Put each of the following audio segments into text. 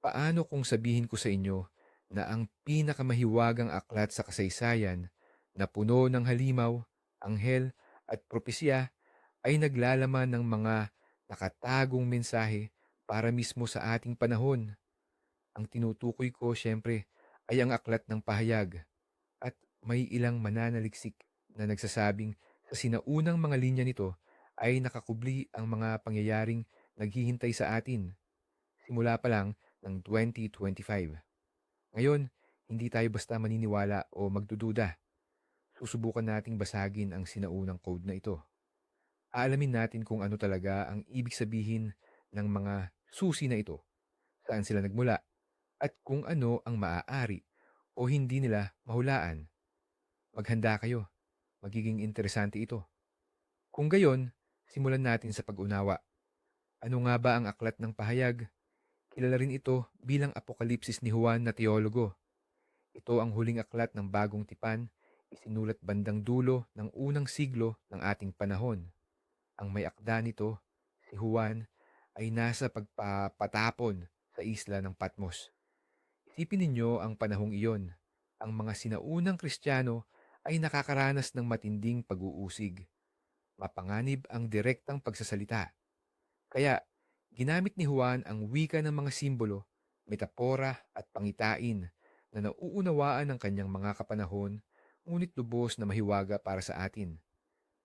Paano kung sabihin ko sa inyo na ang pinakamahiwagang aklat sa kasaysayan na puno ng halimaw, anghel at propesya ay naglalaman ng mga nakatagong mensahe para mismo sa ating panahon? Ang tinutukoy ko siyempre ay ang aklat ng pahayag at may ilang mananaliksik na nagsasabing sa sinaunang mga linya nito ay nakakubli ang mga pangyayaring naghihintay sa atin simula pa lang ng 2025. Ngayon, hindi tayo basta maniniwala o magdududa. Susubukan nating basagin ang sinaunang code na ito. Aalamin natin kung ano talaga ang ibig sabihin ng mga susi na ito, saan sila nagmula, at kung ano ang maaari o hindi nila mahulaan. Maghanda kayo. Magiging interesante ito. Kung gayon, simulan natin sa pag-unawa. Ano nga ba ang aklat ng pahayag? Kilala rin ito bilang Apokalipsis ni Juan na teologo. Ito ang huling aklat ng bagong tipan, isinulat bandang dulo ng unang siglo ng ating panahon. Ang may akda nito, si Juan, ay nasa pagpapatapon sa isla ng Patmos. Isipin ninyo ang panahong iyon. Ang mga sinaunang Kristiyano ay nakakaranas ng matinding pag-uusig. Mapanganib ang direktang pagsasalita. Kaya, ginamit ni Juan ang wika ng mga simbolo, metapora at pangitain na nauunawaan ng kanyang mga kapanahon, ngunit lubos na mahiwaga para sa atin.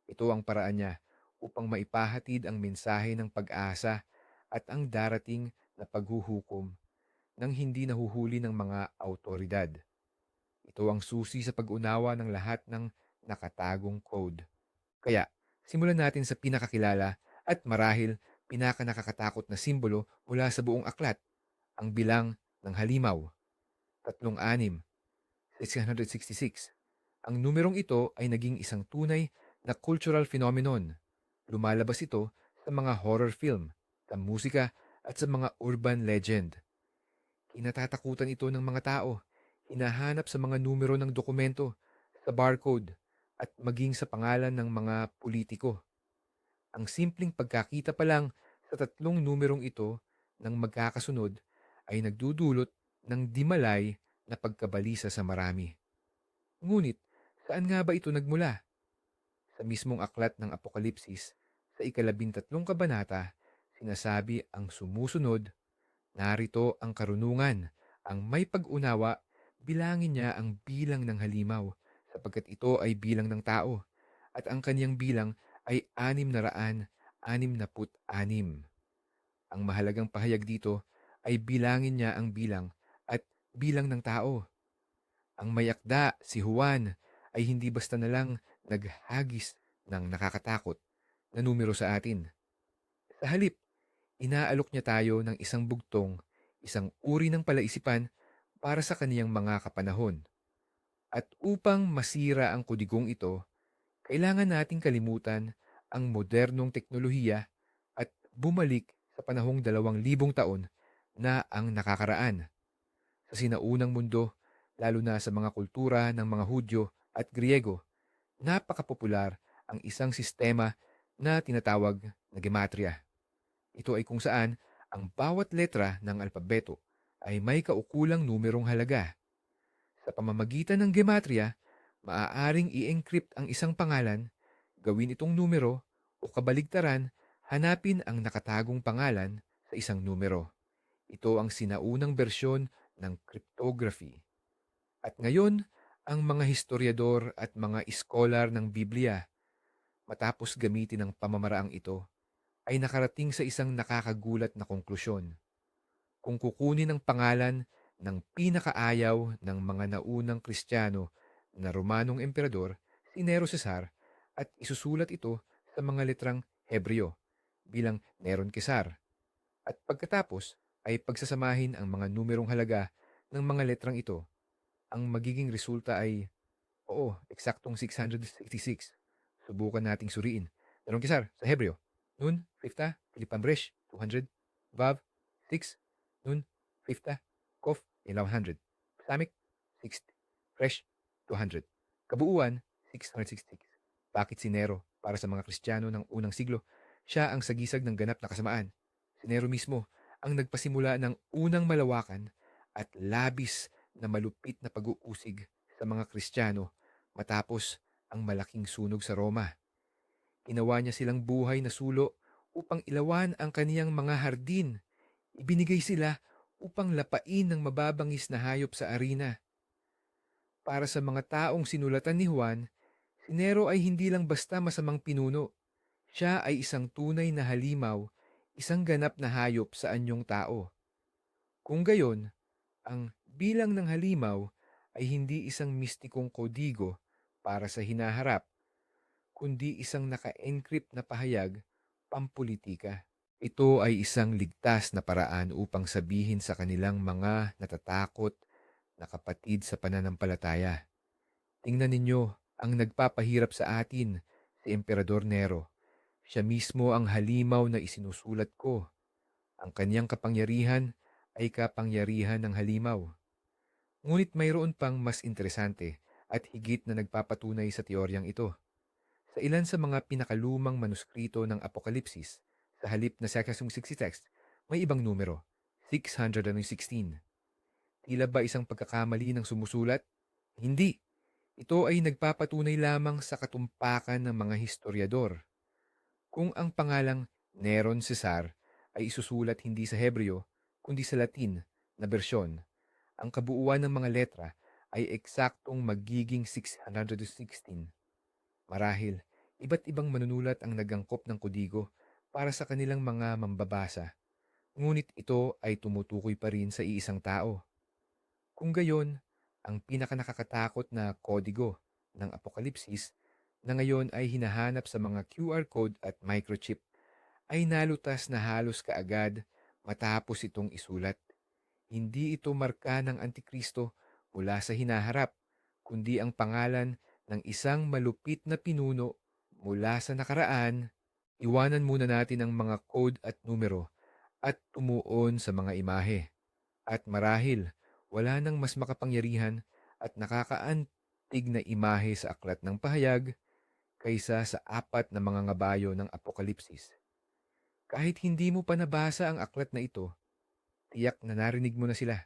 Ito ang paraan niya upang maipahatid ang mensahe ng pag-asa at ang darating na paghuhukom nang hindi nahuhuli ng mga autoridad. Ito ang susi sa pag-unawa ng lahat ng nakatagong code. Kaya, simulan natin sa pinakakilala at marahil pinakanakakatakot na simbolo mula sa buong aklat, ang bilang ng halimaw. Tatlong anim, 666. Ang numerong ito ay naging isang tunay na cultural phenomenon. Lumalabas ito sa mga horror film, sa musika at sa mga urban legend. Kinatatakutan ito ng mga tao, hinahanap sa mga numero ng dokumento, sa barcode, at maging sa pangalan ng mga politiko. Ang simpleng pagkakita pa lang tatlong numerong ito ng magkakasunod ay nagdudulot ng dimalay na pagkabalisa sa marami. Ngunit, saan nga ba ito nagmula? Sa mismong aklat ng Apokalipsis, sa ikalabintatlong kabanata, sinasabi ang sumusunod, narito ang karunungan, ang may pag-unawa, bilangin niya ang bilang ng halimaw, sapagkat ito ay bilang ng tao, at ang kaniyang bilang ay anim na raan, Ang mahalagang pahayag dito ay bilangin niya ang bilang at bilang ng tao. Ang mayakda, si Juan, ay hindi basta na lang naghagis ng nakakatakot na numero sa atin. Sa halip, inaalok niya tayo ng isang bugtong, isang uri ng palaisipan para sa kaniyang mga kapanahon. At upang masira ang kudigong ito, kailangan nating kalimutan ang modernong teknolohiya at bumalik sa panahong dalawang libong taon na ang nakakaraan. Sa sinaunang mundo, lalo na sa mga kultura ng mga Hudyo at Griego, napakapopular ang isang sistema na tinatawag na gematria. Ito ay kung saan ang bawat letra ng alpabeto ay may kaukulang numerong halaga. Sa pamamagitan ng gematria, maaaring i-encrypt ang isang pangalan, gawin itong numero o kabaligtaran, hanapin ang nakatagong pangalan sa isang numero. Ito ang sinaunang bersyon ng cryptography. At ngayon, ang mga historiador at mga iskolar ng Biblia, matapos gamitin ang pamamaraang ito, ay nakarating sa isang nakakagulat na konklusyon. Kung kukunin ang pangalan ng pinakaayaw ng mga naunang Kristiyano na Romanong Emperador, si Nero Cesar, at isusulat ito sa mga letrang Hebreo bilang Neron Kesar. At pagkatapos ay pagsasamahin ang mga numerong halaga ng mga letrang ito. Ang magiging resulta ay, oo, eksaktong 666. Subukan nating suriin. Neron Kesar sa Hebreo. Nun, 50, Pilipambresh, 200, Vav, 6, Nun, 50, Kof, 1100. Samik, 60. Fresh, 200. Kabuuan, 666. Bakit si Nero para sa mga Kristiyano ng unang siglo? Siya ang sagisag ng ganap na kasamaan. Si Nero mismo ang nagpasimula ng unang malawakan at labis na malupit na pag-uusig sa mga Kristiyano matapos ang malaking sunog sa Roma. Ginawa niya silang buhay na sulo upang ilawan ang kaniyang mga hardin. Ibinigay sila upang lapain ng mababangis na hayop sa arena. Para sa mga taong sinulatan ni Juan, Nero ay hindi lang basta masamang pinuno. Siya ay isang tunay na halimaw, isang ganap na hayop sa anyong tao. Kung gayon, ang bilang ng halimaw ay hindi isang mistikong kodigo para sa hinaharap, kundi isang naka-encrypt na pahayag pampolitika. Ito ay isang ligtas na paraan upang sabihin sa kanilang mga natatakot na kapatid sa pananampalataya. Tingnan ninyo ang nagpapahirap sa atin, si Emperador Nero. Siya mismo ang halimaw na isinusulat ko. Ang kanyang kapangyarihan ay kapangyarihan ng halimaw. Ngunit mayroon pang mas interesante at higit na nagpapatunay sa teoryang ito. Sa ilan sa mga pinakalumang manuskrito ng Apokalipsis, sa halip na 660 text, may ibang numero, 616. Tila ba isang pagkakamali ng sumusulat? Hindi. Ito ay nagpapatunay lamang sa katumpakan ng mga historiador. Kung ang pangalang Neron Cesar ay isusulat hindi sa Hebreo, kundi sa Latin na bersyon, ang kabuuan ng mga letra ay eksaktong magiging 616. Marahil, iba't ibang manunulat ang nagangkop ng kodigo para sa kanilang mga mambabasa, ngunit ito ay tumutukoy pa rin sa iisang tao. Kung gayon, ang pinakanakakatakot na kodigo ng Apokalipsis na ngayon ay hinahanap sa mga QR code at microchip ay nalutas na halos kaagad matapos itong isulat. Hindi ito marka ng Antikristo mula sa hinaharap, kundi ang pangalan ng isang malupit na pinuno mula sa nakaraan Iwanan muna natin ang mga code at numero at tumuon sa mga imahe. At marahil, wala nang mas makapangyarihan at nakakaantig na imahe sa aklat ng pahayag kaysa sa apat na mga ngabayo ng Apokalipsis. Kahit hindi mo pa nabasa ang aklat na ito, tiyak na narinig mo na sila.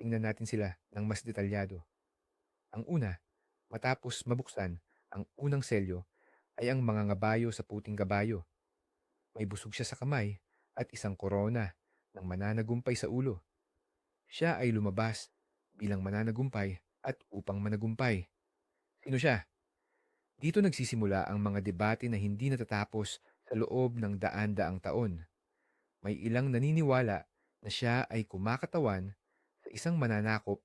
Tingnan natin sila ng mas detalyado. Ang una, matapos mabuksan ang unang selyo, ay ang mga ngabayo sa puting kabayo. May busog siya sa kamay at isang korona ng mananagumpay sa ulo. Siya ay lumabas bilang mananagumpay at upang managumpay. Sino siya? Dito nagsisimula ang mga debate na hindi natatapos sa loob ng daan-daang taon. May ilang naniniwala na siya ay kumakatawan sa isang mananakop,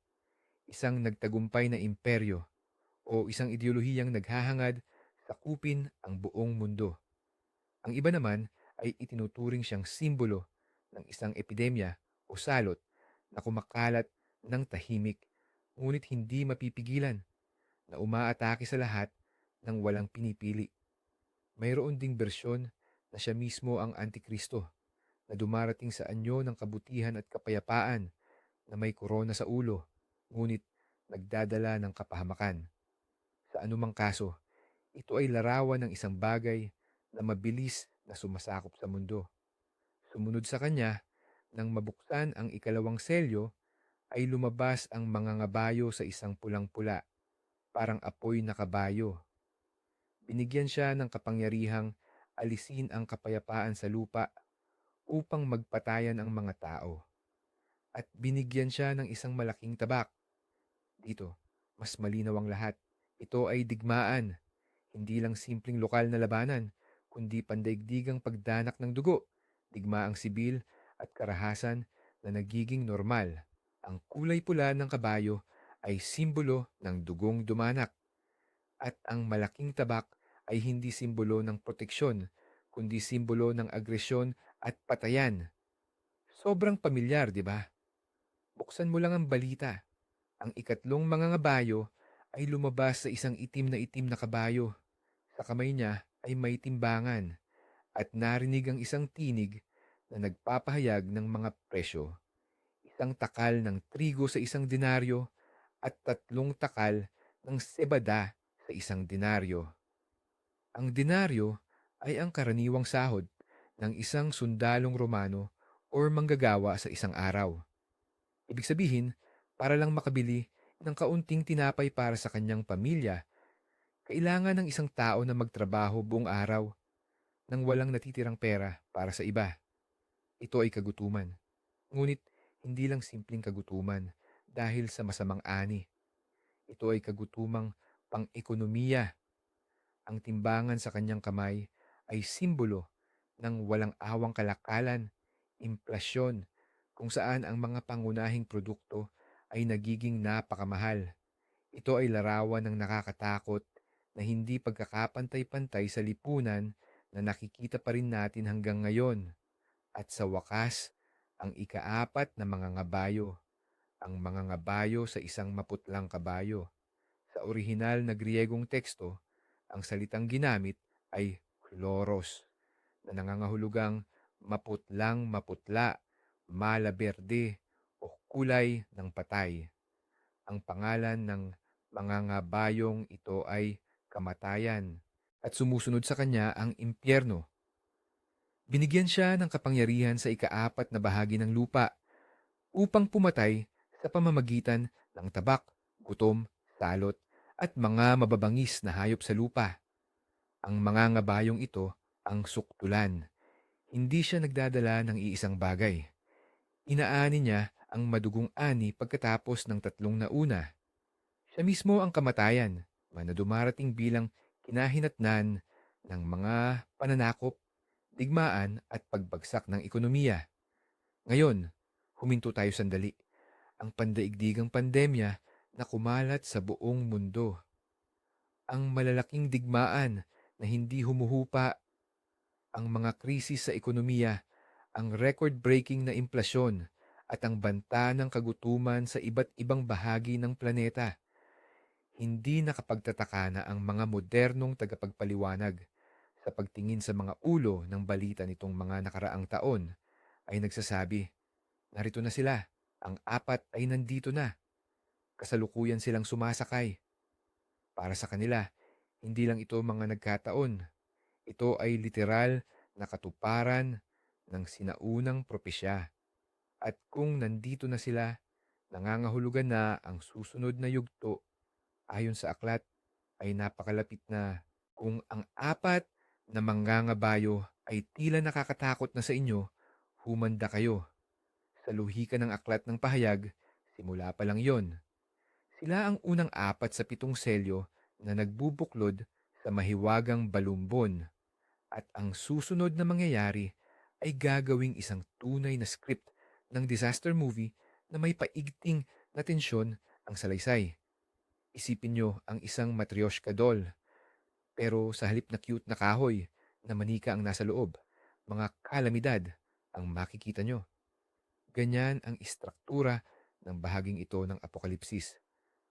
isang nagtagumpay na imperyo, o isang ideolohiyang naghahangad sakupin ang buong mundo. Ang iba naman ay itinuturing siyang simbolo ng isang epidemya o salot na kumakalat ng tahimik ngunit hindi mapipigilan na umaatake sa lahat ng walang pinipili. Mayroon ding bersyon na siya mismo ang Antikristo na dumarating sa anyo ng kabutihan at kapayapaan na may korona sa ulo ngunit nagdadala ng kapahamakan. Sa anumang kaso, ito ay larawan ng isang bagay na mabilis na sumasakop sa mundo. Sumunod sa kanya, nang mabuksan ang ikalawang selyo, ay lumabas ang mga ngabayo sa isang pulang-pula, parang apoy na kabayo. Binigyan siya ng kapangyarihang alisin ang kapayapaan sa lupa upang magpatayan ang mga tao. At binigyan siya ng isang malaking tabak. Dito, mas malinaw ang lahat. Ito ay digmaan hindi lang simpleng lokal na labanan, kundi pandaigdigang pagdanak ng dugo, digmaang sibil at karahasan na nagiging normal. Ang kulay pula ng kabayo ay simbolo ng dugong dumanak. At ang malaking tabak ay hindi simbolo ng proteksyon, kundi simbolo ng agresyon at patayan. Sobrang pamilyar, di ba? Buksan mo lang ang balita. Ang ikatlong mga ngabayo ay lumabas sa isang itim na itim na kabayo. Sa kamay niya ay may timbangan at narinig ang isang tinig na nagpapahayag ng mga presyo. Isang takal ng trigo sa isang denaryo at tatlong takal ng sebada sa isang denaryo. Ang denaryo ay ang karaniwang sahod ng isang sundalong Romano or manggagawa sa isang araw. Ibig sabihin, para lang makabili ng kaunting tinapay para sa kanyang pamilya, kailangan ng isang tao na magtrabaho buong araw nang walang natitirang pera para sa iba. Ito ay kagutuman. Ngunit hindi lang simpleng kagutuman dahil sa masamang ani. Ito ay kagutumang pang-ekonomiya. Ang timbangan sa kanyang kamay ay simbolo ng walang awang kalakalan, implasyon, kung saan ang mga pangunahing produkto ay nagiging napakamahal. Ito ay larawan ng nakakatakot na hindi pagkakapantay-pantay sa lipunan na nakikita pa rin natin hanggang ngayon. At sa wakas, ang ikaapat na mga ngabayo. Ang mga ngabayo sa isang maputlang kabayo. Sa orihinal na Griegong teksto, ang salitang ginamit ay chloros, na nangangahulugang maputlang maputla, mala berde, o kulay ng patay. Ang pangalan ng mga ngabayong ito ay kamatayan at sumusunod sa kanya ang impyerno. Binigyan siya ng kapangyarihan sa ikaapat na bahagi ng lupa upang pumatay sa pamamagitan ng tabak, gutom, salot, at mga mababangis na hayop sa lupa. Ang mga ngabayong ito ang suktulan. Hindi siya nagdadala ng iisang bagay. Inaani niya ang madugong ani pagkatapos ng tatlong nauna. Siya mismo ang kamatayan, na dumarating bilang kinahinatnan ng mga pananakop, digmaan at pagbagsak ng ekonomiya. Ngayon, huminto tayo sandali. Ang pandaigdigang pandemya na kumalat sa buong mundo. Ang malalaking digmaan na hindi humuhupa. Ang mga krisis sa ekonomiya, ang record-breaking na implasyon at ang banta ng kagutuman sa iba't ibang bahagi ng planeta hindi nakapagtataka na ang mga modernong tagapagpaliwanag sa pagtingin sa mga ulo ng balita nitong mga nakaraang taon ay nagsasabi, narito na sila, ang apat ay nandito na. Kasalukuyan silang sumasakay. Para sa kanila, hindi lang ito mga nagkataon. Ito ay literal na katuparan ng sinaunang propesya. At kung nandito na sila, nangangahulugan na ang susunod na yugto ayon sa aklat ay napakalapit na kung ang apat na manggangabayo ay tila nakakatakot na sa inyo, humanda kayo. Sa luhika ng aklat ng pahayag, simula pa lang yon. Sila ang unang apat sa pitong selyo na nagbubuklod sa mahiwagang balumbon at ang susunod na mangyayari ay gagawing isang tunay na script ng disaster movie na may paigting na tensyon ang salaysay. Isipin nyo ang isang matryoshka doll. Pero sa halip na cute na kahoy na manika ang nasa loob, mga kalamidad ang makikita nyo. Ganyan ang istruktura ng bahaging ito ng apokalipsis.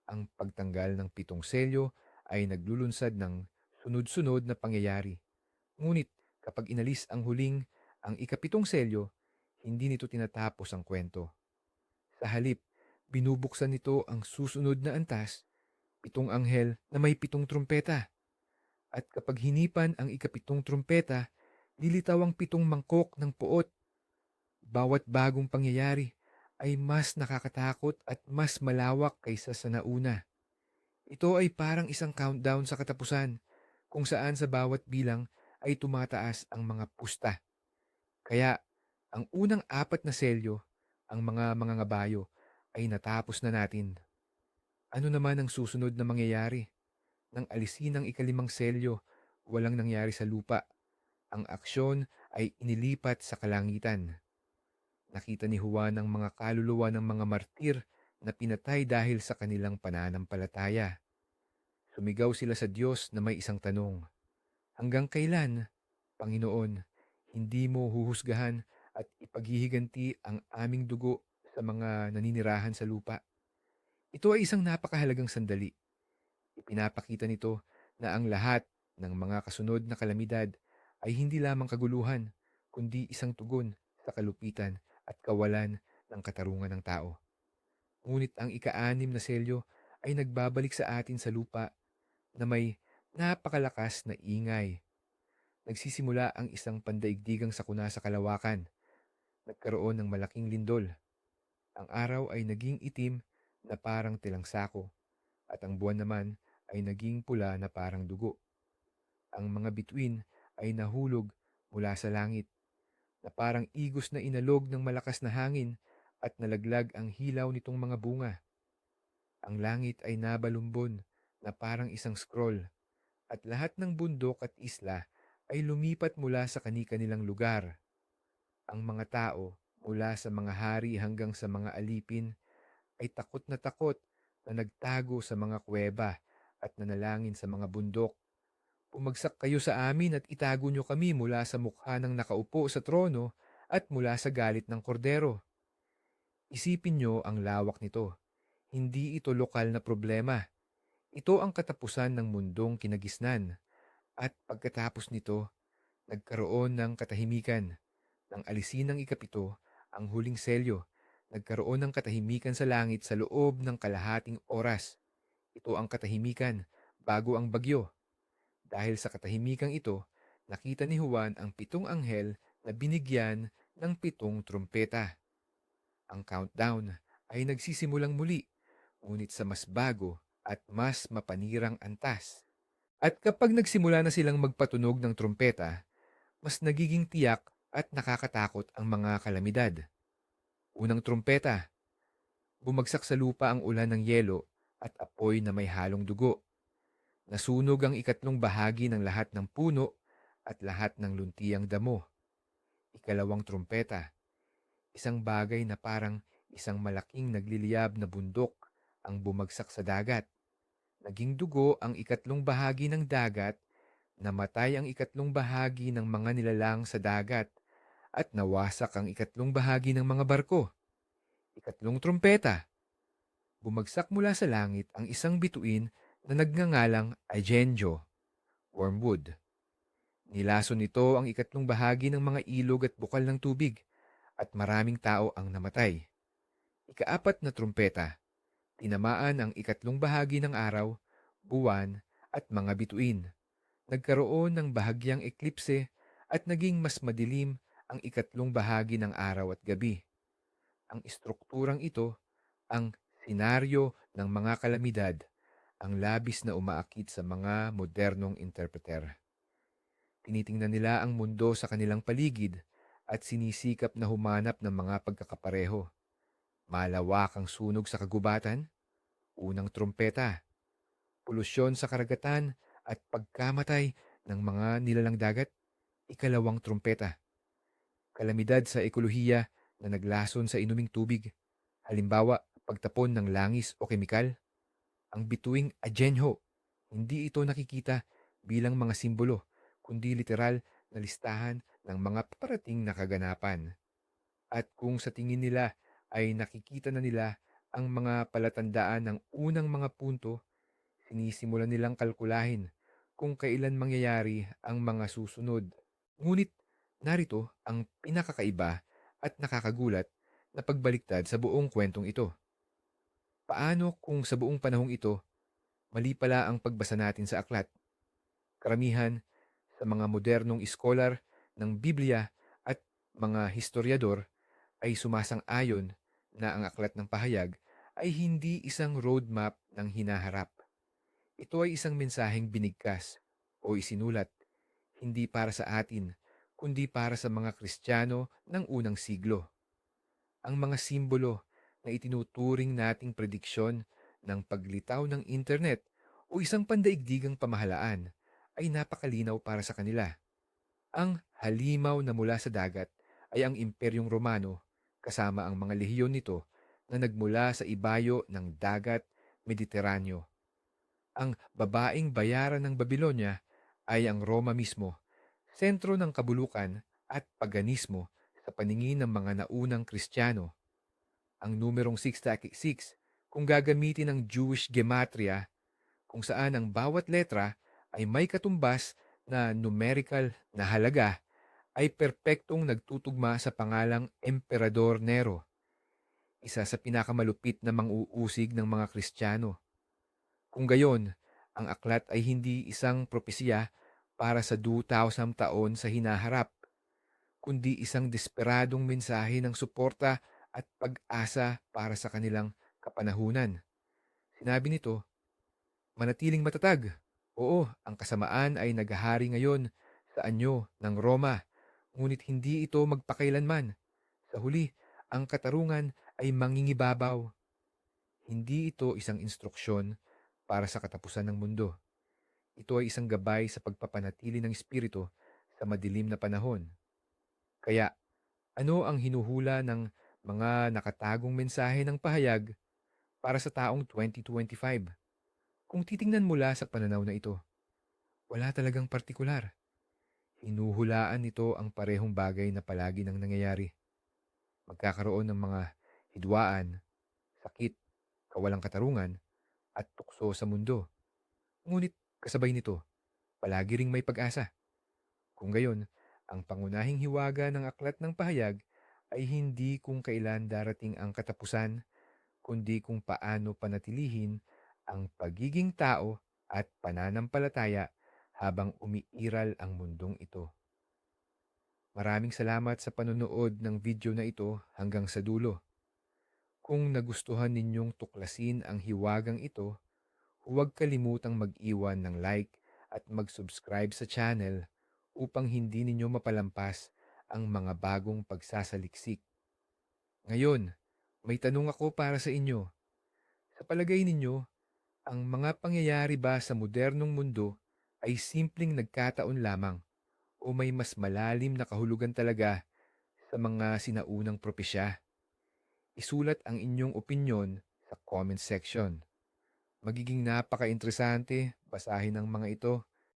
Ang pagtanggal ng pitong selyo ay naglulunsad ng sunod-sunod na pangyayari. Ngunit kapag inalis ang huling ang ikapitong selyo, hindi nito tinatapos ang kwento. Sa halip, binubuksan nito ang susunod na antas pitong anghel na may pitong trumpeta. At kapag hinipan ang ikapitong trumpeta, lilitaw ang pitong mangkok ng puot. Bawat bagong pangyayari ay mas nakakatakot at mas malawak kaysa sa nauna. Ito ay parang isang countdown sa katapusan kung saan sa bawat bilang ay tumataas ang mga pusta. Kaya ang unang apat na selyo, ang mga mga ngabayo, ay natapos na natin ano naman ang susunod na mangyayari? Nang alisin ang ikalimang selyo, walang nangyari sa lupa. Ang aksyon ay inilipat sa kalangitan. Nakita ni Juan ang mga kaluluwa ng mga martir na pinatay dahil sa kanilang pananampalataya. Sumigaw sila sa Diyos na may isang tanong. Hanggang kailan, Panginoon, hindi mo huhusgahan at ipaghihiganti ang aming dugo sa mga naninirahan sa lupa? Ito ay isang napakahalagang sandali. Ipinapakita nito na ang lahat ng mga kasunod na kalamidad ay hindi lamang kaguluhan, kundi isang tugon sa kalupitan at kawalan ng katarungan ng tao. Ngunit ang ika-anim na selyo ay nagbabalik sa atin sa lupa na may napakalakas na ingay. Nagsisimula ang isang pandaigdigang sakuna sa kalawakan. nagkaroon ng malaking lindol. Ang araw ay naging itim na parang tilang sako at ang buwan naman ay naging pula na parang dugo. Ang mga bituin ay nahulog mula sa langit na parang igos na inalog ng malakas na hangin at nalaglag ang hilaw nitong mga bunga. Ang langit ay nabalumbon na parang isang scroll at lahat ng bundok at isla ay lumipat mula sa kani-kanilang lugar. Ang mga tao mula sa mga hari hanggang sa mga alipin ay takot na takot na nagtago sa mga kuweba at nanalangin sa mga bundok. Pumagsak kayo sa amin at itago nyo kami mula sa mukha ng nakaupo sa trono at mula sa galit ng kordero. Isipin nyo ang lawak nito. Hindi ito lokal na problema. Ito ang katapusan ng mundong kinagisnan. At pagkatapos nito, nagkaroon ng katahimikan. Nang alisin ng ikapito, ang huling selyo, nagkaroon ng katahimikan sa langit sa loob ng kalahating oras. Ito ang katahimikan bago ang bagyo. Dahil sa katahimikan ito, nakita ni Juan ang pitong anghel na binigyan ng pitong trumpeta. Ang countdown ay nagsisimulang muli, ngunit sa mas bago at mas mapanirang antas. At kapag nagsimula na silang magpatunog ng trumpeta, mas nagiging tiyak at nakakatakot ang mga kalamidad. Unang trumpeta, bumagsak sa lupa ang ulan ng yelo at apoy na may halong dugo. Nasunog ang ikatlong bahagi ng lahat ng puno at lahat ng luntiang damo. Ikalawang trumpeta, isang bagay na parang isang malaking nagliliyab na bundok ang bumagsak sa dagat. Naging dugo ang ikatlong bahagi ng dagat, namatay ang ikatlong bahagi ng mga nilalang sa dagat, at nawasak ang ikatlong bahagi ng mga barko. Ikatlong trumpeta, bumagsak mula sa langit ang isang bituin na nagngangalang Agenjo, wormwood. Nilaso nito ang ikatlong bahagi ng mga ilog at bukal ng tubig at maraming tao ang namatay. Ikaapat na trumpeta, tinamaan ang ikatlong bahagi ng araw, buwan at mga bituin. Nagkaroon ng bahagyang eklipse at naging mas madilim ang ikatlong bahagi ng araw at gabi. Ang istrukturang ito, ang senaryo ng mga kalamidad, ang labis na umaakit sa mga modernong interpreter. Tinitingnan nila ang mundo sa kanilang paligid at sinisikap na humanap ng mga pagkakapareho. Malawakang sunog sa kagubatan, unang trumpeta, polusyon sa karagatan at pagkamatay ng mga nilalang dagat, ikalawang trumpeta. Kalamidad sa ekolohiya na naglason sa inuming tubig, halimbawa pagtapon ng langis o kemikal. Ang bituing agenho, hindi ito nakikita bilang mga simbolo, kundi literal na listahan ng mga paparating na kaganapan. At kung sa tingin nila ay nakikita na nila ang mga palatandaan ng unang mga punto, sinisimulan nilang kalkulahin kung kailan mangyayari ang mga susunod. Ngunit narito ang pinakakaiba at nakakagulat na pagbaliktad sa buong kwentong ito. Paano kung sa buong panahong ito, mali pala ang pagbasa natin sa aklat? Karamihan sa mga modernong iskolar ng Biblia at mga historiador ay sumasang-ayon na ang aklat ng pahayag ay hindi isang roadmap ng hinaharap. Ito ay isang mensaheng binigkas o isinulat hindi para sa atin, kundi para sa mga Kristiyano ng unang siglo. Ang mga simbolo na itinuturing nating prediksyon ng paglitaw ng internet o isang pandaigdigang pamahalaan ay napakalinaw para sa kanila. Ang halimaw na mula sa dagat ay ang Imperyong Romano kasama ang mga lehiyon nito na nagmula sa ibayo ng dagat Mediteraneo. Ang babaeng bayaran ng Babylonia ay ang Roma mismo, sentro ng kabulukan at paganismo sa paningin ng mga naunang Kristiyano. Ang numerong 666, kung gagamitin ng Jewish gematria, kung saan ang bawat letra ay may katumbas na numerical na halaga, ay perpektong nagtutugma sa pangalang Emperador Nero, isa sa pinakamalupit na mang-uusig ng mga Kristiyano. Kung gayon, ang aklat ay hindi isang propesya para sa 2,000 taon sa hinaharap, kundi isang desperadong mensahe ng suporta at pag-asa para sa kanilang kapanahunan. Sinabi nito, manatiling matatag. Oo, ang kasamaan ay naghahari ngayon sa anyo ng Roma, ngunit hindi ito magpakailanman. Sa huli, ang katarungan ay mangingibabaw. Hindi ito isang instruksyon para sa katapusan ng mundo. Ito ay isang gabay sa pagpapanatili ng espiritu sa madilim na panahon. Kaya, ano ang hinuhula ng mga nakatagong mensahe ng pahayag para sa taong 2025? Kung titingnan mula sa pananaw na ito, wala talagang partikular. Hinuhulaan nito ang parehong bagay na palagi nang nangyayari. Magkakaroon ng mga hidwaan, sakit, kawalang katarungan, at tukso sa mundo. Ngunit kasabay nito, palagi ring may pag-asa. Kung gayon, ang pangunahing hiwaga ng aklat ng pahayag ay hindi kung kailan darating ang katapusan, kundi kung paano panatilihin ang pagiging tao at pananampalataya habang umiiral ang mundong ito. Maraming salamat sa panonood ng video na ito hanggang sa dulo. Kung nagustuhan ninyong tuklasin ang hiwagang ito, huwag kalimutang mag-iwan ng like at mag-subscribe sa channel upang hindi ninyo mapalampas ang mga bagong pagsasaliksik. Ngayon, may tanong ako para sa inyo. Sa palagay ninyo, ang mga pangyayari ba sa modernong mundo ay simpleng nagkataon lamang o may mas malalim na kahulugan talaga sa mga sinaunang propesya? Isulat ang inyong opinyon sa comment section. Magiging napaka-interesante basahin ang mga ito